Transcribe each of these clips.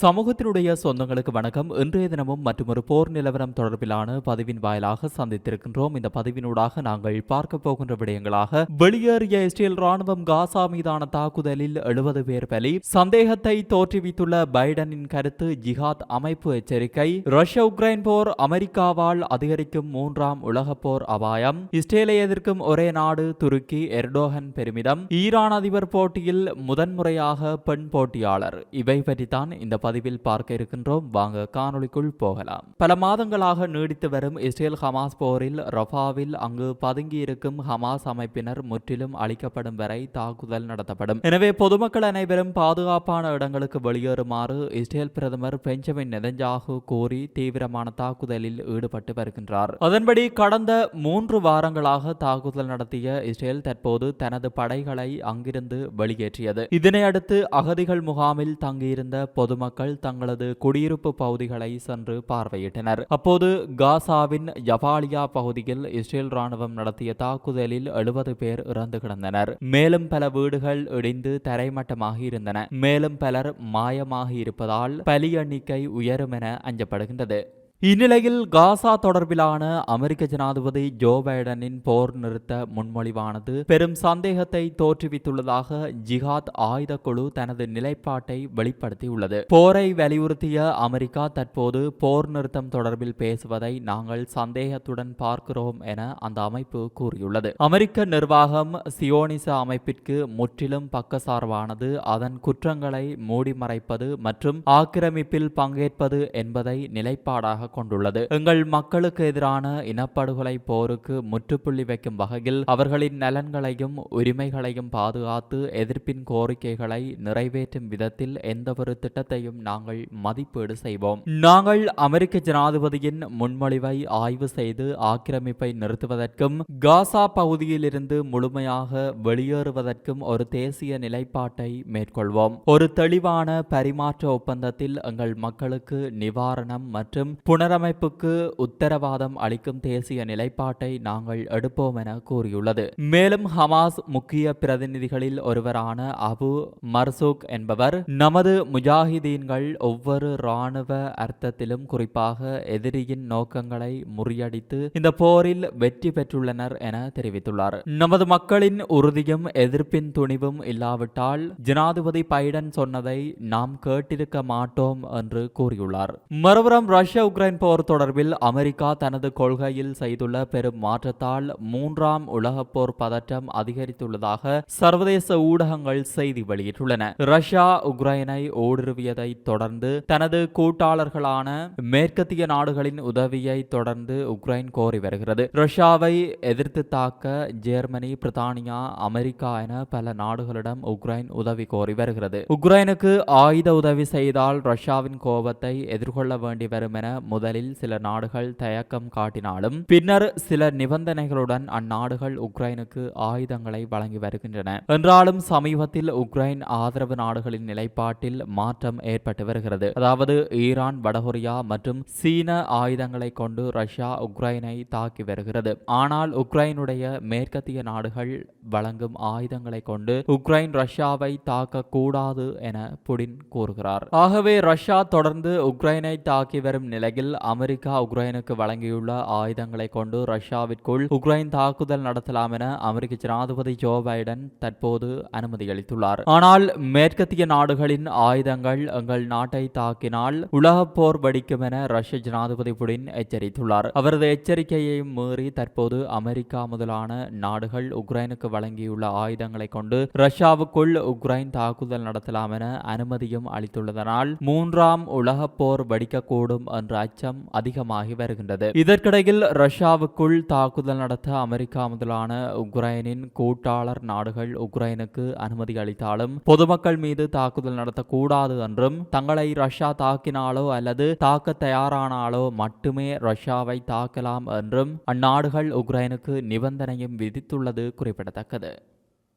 சமூகத்தினுடைய சொந்தங்களுக்கு வணக்கம். இன்றைய தினமும் மற்றொரு போர் நிலவரம் தொடர்பிலான பதிவின் வாயிலாக சந்தித்திருக்கின்றோம். இந்த பதிவினூடாக நாங்கள் பார்க்க போகின்ற விடயங்களாக வெளியேறிய இஸ்ரேல் ராணுவம் காசா மீதான தாக்குதலில் எழுபது பேர் பலி சந்தேகத்தை தோற்றுவித்துள்ள பைடனின் கருத்து ஜிஹாத் அமைப்பு எச்சரிக்கை ரஷ்ய உக்ரைன் போர் அமெரிக்காவால் அதிகரிக்கும் மூன்றாம் உலகப் போர் அபாயம் இஸ்ரேலை எதிர்க்கும் ஒரே நாடு துருக்கி எர்டோகன் பெருமிதம் ஈரான் அதிபர் போட்டியில் முதன்முறையாக பெண் போட்டியாளர். இவை பற்றித்தான் இந்த பதிவில் பார்க்க இருக்கின்றோம். வாங்க காணொளிக்குள் போகலாம். பல மாதங்களாக நீடித்து வரும் இஸ்ரேல் ஹமாஸ் போரில் ரஃபாவில் அங்கு பதுங்கியிருக்கும் ஹமாஸ் அமைப்பினர் முற்றிலும் அழிக்கப்படும் வரை தாக்குதல் நடத்தப்படும். எனவே பொதுமக்கள் அனைவரும் பாதுகாப்பான இடங்களுக்கு வெளியேறுமாறு இஸ்ரேல் பிரதமர் பெஞ்சமின் நெதஞ்சாகு கூறி தீவிரமான தாக்குதலில் ஈடுபட்டு வருகின்றார். அதன்படி கடந்த மூன்று வாரங்களாக தாக்குதல் நடத்திய இஸ்ரேல் தற்போது தனது படைகளை அங்கிருந்து வெளியேற்றியது. இதனையடுத்து அகதிகள் முகாமில் தங்கியிருந்த பொதுமக்கள் தங்களது குடியிருப்பு பகுதிகளை சென்று பார்வையிட்டனர். அப்போது காசாவின் ஜபாலியா பகுதியில் இஸ்ரேல் ராணுவம் நடத்திய தாக்குதலில் எழுபது பேர் இறந்து கிடந்தனர். மேலும் பல வீடுகள் இடிந்து தரைமட்டமாகி இருந்தன. மேலும் பலர் மாயமாகி இருப்பதால் பலி எண்ணிக்கை உயரும் என அஞ்சப்படுகின்றது. இந்நிலையில் காசா தொடர்பிலான அமெரிக்க ஜனாதிபதி ஜோ பைடனின் போர் நிறுத்த முன்மொழிவானது பெரும் சந்தேகத்தை தோற்றுவித்துள்ளதாக ஜிஹாத் ஆயுத குழு தனது நிலைப்பாட்டை வெளிப்படுத்தியுள்ளது. போரை வலியுறுத்திய அமெரிக்கா தற்போது போர் நிறுத்தம் தொடர்பில் பேசுவதை நாங்கள் சந்தேகத்துடன் பார்க்கிறோம் என அந்த அமைப்பு கூறியுள்ளது. அமெரிக்க நிர்வாகம் சியோனிச அமைப்பிற்கு முற்றிலும் பக்கசார்பானது. அதன் குற்றங்களை மூடிமறைப்பது மற்றும் ஆக்கிரமிப்பில் பங்கேற்பது என்பதை நிலைப்பாடாக கொண்டுள்ளது. எங்கள் மக்களுக்கு எதிரான இனப்படுகொலை போருக்கு முற்றுப்புள்ளி வைக்கும் வகையில் அவர்களின் நலன்களையும் உரிமைகளையும் பாதுகாத்து எதிர்ப்பின் கோரிக்கைகளை நிறைவேற்றும் விதத்தில் எந்தவொரு திட்டத்தையும் நாங்கள் மதிப்பீடு செய்வோம். நாங்கள் அமெரிக்க ஜனாதிபதியின் முன்மொழிவை ஆய்வு செய்து ஆக்கிரமிப்பை நிறுத்துவதற்கும் காசா பகுதியிலிருந்து முழுமையாக வெளியேறுவதற்கும் ஒரு தேசிய நிலைப்பாட்டை மேற்கொள்வோம். ஒரு தெளிவான பரிமாற்ற ஒப்பந்தத்தில் எங்கள் மக்களுக்கு நிவாரணம் மற்றும் புனரமைப்புக்கு உத்தரவாதம் அளிக்கும் தேசிய நிலைப்பாட்டை நாங்கள் எடுப்போம் என கூறியுள்ளது. மேலும் ஹமாஸ் முக்கிய பிரதிநிதிகளில் ஒருவரான அபு மர்சூக் என்பவர் நமது முஜாஹிதீன்கள் ஒவ்வொரு இராணுவ அர்த்தத்திலும் குறிப்பாக எதிரியின் நோக்கங்களை முறியடித்து இந்த போரில் வெற்றி பெற்றுள்ளனர் என தெரிவித்துள்ளார். நமது மக்களின் உறுதியும் எதிர்ப்பின் துணிவும் இல்லாவிட்டால் ஜனாதிபதி பைடன் சொன்னதை நாம் கேட்டிருக்க மாட்டோம் என்று கூறியுள்ளார். மறுபுறம் ரஷ்ய உக்ரைன் உக்ரைன் போர் தொடர்பில் அமெரிக்கா தனது கொள்கையில் செய்துள்ள பெரும் மாற்றத்தால் மூன்றாம் உலகப் போர் பதற்றம் அதிகரித்துள்ளதாக சர்வதேச ஊடகங்கள் செய்தி வெளியிட்டுள்ளன. ரஷ்யா உக்ரைனை ஊடுருவியதை தொடர்ந்து தனது கூட்டாளர்களான மேற்கத்திய நாடுகளின் உதவியை தொடர்ந்து உக்ரைன் கோரி வருகிறது. ரஷ்யாவை எதிர்த்து தாக்க ஜெர்மனி பிரித்தானியா அமெரிக்கா என பல நாடுகளிடம் உக்ரைன் உதவி கோரி வருகிறது. உக்ரைனுக்கு ஆயுத உதவி செய்தால் ரஷ்யாவின் கோபத்தை எதிர்கொள்ள வேண்டி வரும் என முதலில் சில நாடுகள் தயக்கம் காட்டினாலும் பின்னர் சில நிபந்தனைகளுடன் அந்நாடுகள் உக்ரைனுக்கு ஆயுதங்களை வழங்கி வருகின்றன. என்றாலும் சமீபத்தில் உக்ரைன் ஆதரவு நாடுகளின் நிலைப்பாட்டில் மாற்றம் ஏற்பட்டு வருகிறது. அதாவது ஈரான் வடகொரியா மற்றும் சீன ஆயுதங்களை கொண்டு ரஷ்யா உக்ரைனை தாக்கி வருகிறது. ஆனால் உக்ரைனுடைய மேற்கத்திய நாடுகள் வழங்கும் ஆயுதங்களை கொண்டு உக்ரைன் ரஷ்யாவை தாக்க கூடாது என புடின் கூறுகிறார். ஆகவே ரஷ்யா தொடர்ந்து உக்ரைனை தாக்கி வரும் நிலையில் நிலையில் அமெரிக்கா உக்ரைனுக்கு வழங்கியுள்ள ஆயுதங்களை கொண்டு ரஷ்யாவிற்குள் உக்ரைன் தாக்குதல் நடத்தலாம் என அமெரிக்க ஜனாதிபதி ஜோ பைடன் தற்போது அனுமதியளித்துள்ளார் ஆனால் மேற்கத்திய நாடுகளின் ஆயுதங்கள் எங்கள் நாட்டை தாக்கினால் உலக போர் வெடிக்கும் என ரஷ்ய ஜனாதிபதி புடின் எச்சரித்துள்ளார். அவரது எச்சரிக்கையை மீறி தற்போது அமெரிக்கா முதலான நாடுகள் உக்ரைனுக்கு வழங்கியுள்ள ஆயுதங்களை கொண்டு ரஷ்யாவுக்குள் உக்ரைன் தாக்குதல் நடத்தலாம் என அனுமதியும் அளித்துள்ளதனால் மூன்றாம் உலக போர் வெடிக்கக்கூடும் என்ற அச்சம் அதிகமாகி வருகின்றது. இதற்கிடையில் ரஷ்யாவுக்குள் தாக்குதல் நடத்த அமெரிக்கா முதலான உக்ரைனின் கூட்டாளர் நாடுகள் உக்ரைனுக்கு அனுமதி அளித்தாலும் பொதுமக்கள் மீது தாக்குதல் நடத்தக்கூடாது என்றும் தங்களை ரஷ்யா தாக்கினாலோ அல்லது தாக்க தயாரானாலோ மட்டுமே ரஷ்யாவை தாக்கலாம் என்றும் அந்நாடுகள் உக்ரைனுக்கு நிபந்தனையும் விதித்துள்ளது குறிப்பிடத்தக்கது.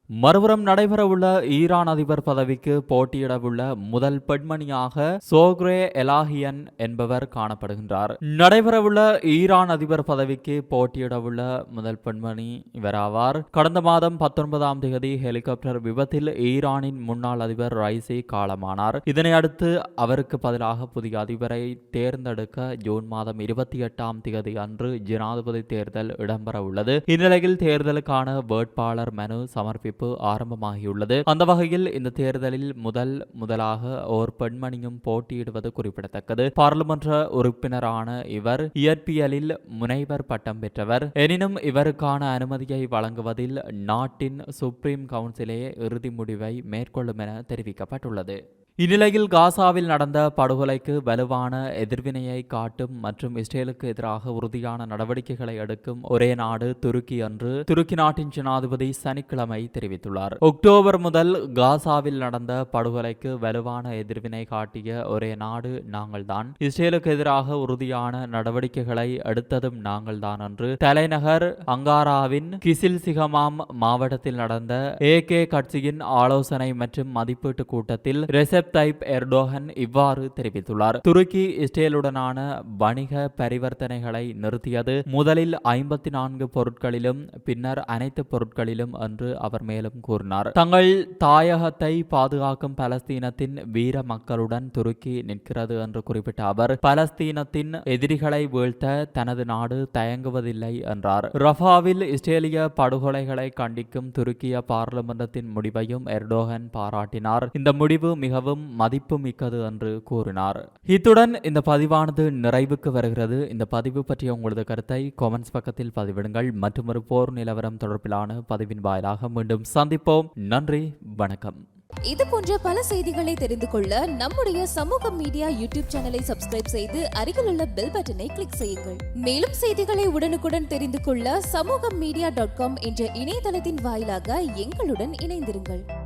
மறுபுறம் நடைபெறவுள்ள ஈரான் அதிபர் பதவிக்கு போட்டியிடவுள்ள முதல் பெண்மணியாக சோக்ரே எலாஹியன் என்பவர் காணப்படுகின்றார். நடைபெறவுள்ள ஈரான் அதிபர் பதவிக்கு போட்டியிடவுள்ள முதல் பெண்மணி இவராவார். கடந்த மாதம் பத்தொன்பதாம் தேதி ஹெலிகாப்டர் விபத்தில் ஈரானின் முன்னாள் அதிபர் ரைசி காலமானார். இதனை அடுத்து அவருக்கு பதிலாக புதிய அதிபரை தேர்ந்தெடுக்க ஜூன் மாதம் இருபத்தி எட்டாம் தேதி அன்று ஜனாதிபதி தேர்தல் இடம்பெற உள்ளது இந்நிலையில் தேர்தலுக்கான வேட்பாளர் மனு சமர்ப்பிப்பு ஆரம்பமாகியுள்ளது. அந்த வகையில் இந்த தேர்தலில் முதல் முதலாக ஓர் பெண்மணியும் போட்டியிடுவது குறிப்பிடத்தக்கது. பாராளுமன்ற உறுப்பினரான இவர் இயற்பியலில் முனைவர் பட்டம் பெற்றவர். எனினும் இவருக்கான அனுமதியை வழங்குவதில் நாட்டின் சுப்ரீம் கவுன்சிலே இறுதி முடிவை மேற்கொள்ளும் என தெரிவிக்கப்பட்டுள்ளது. இந்நிலையில் காசாவில் நடந்த படுகொலைக்கு வலுவான எதிர்வினையை காட்டும் மற்றும் இஸ்ரேலுக்கு எதிராக உறுதியான நடவடிக்கைகளை எடுக்கும் ஒரே நாடு துருக்கி என்று துருக்கி நாட்டின் ஜனாதிபதி சனிக்கிழமை தெரிவித்துள்ளார். அக்டோபர் முதல் காசாவில் நடந்த படுகொலைக்கு வலுவான எதிர்வினை காட்டிய ஒரே நாடு நாங்கள்தான். இஸ்ரேலுக்கு எதிராக உறுதியான நடவடிக்கைகளை எடுத்ததும் நாங்கள்தான் என்று தலைநகர் அங்காராவின் கிசில் சிகமாம் மாவட்டத்தில் நடந்த ஏகே கட்சியின் ஆலோசனை மற்றும் மதிப்பீட்டு கூட்டத்தில் ரெசப் தைப் எர்டோகன் இவ்வாறு தெரிவித்துள்ளார். துருக்கி இஸ்ரேலுடனான வணிக பரிவர்த்தனைகளை நிறுத்தியது முதலில் ஐம்பத்தி நான்கு பொருட்களிலும் பின்னர் அனைத்து பொருட்களிலும் என்று அவர் மேலும் கூறினார். தங்கள் தாயகத்தை பாதுகாக்கும் பலஸ்தீனத்தின் வீர மக்களுடன் துருக்கி நிற்கிறது என்று குறிப்பிட்ட அவர் பலஸ்தீனத்தின் எதிரிகளை வீழ்த்த தனது நாடு தயங்குவதில்லை என்றார். ரஃபாவில் இஸ்ரேலிய படுகொலைகளை கண்டிக்கும் துருக்கிய பாராளுமன்றத்தின் முடிவையும் எர்டோகன் பாராட்டினார். இந்த முடிவு மிகவும் மதிப்பு மிக்கது என்று கூறினார். இத்துடன் இந்த பதிவானது நிறைவுக்கு வருகிறது. இந்த பதிவு பற்றிய உங்களது கருத்தை கொமெண்ட்ஸ் பக்கத்தில் பதிவிடுங்கள். மற்றும் ஒரு போர் நிலவரம் தொடர்பிலான பதிவின் வாயிலாக மீண்டும் சந்திப்போம். நன்றி வணக்கம். இது போன்ற பல செய்திகளை தெரிந்து கொள்ள நம்முடைய சமூக மீடியா யூடியூப் சேனலை சப்ஸ்கிரைப் செய்து அருகிலுள்ள பெல் பட்டனை கிளிக் செய்யுங்கள். மேலும் செய்திகளை உடனுக்குடன் தெரிந்து கொள்ள சமூக மீடியா டாட் காம் என்ற இணையதளத்தின் வாயிலாக எங்களுடன் இணைந்திருங்கள்.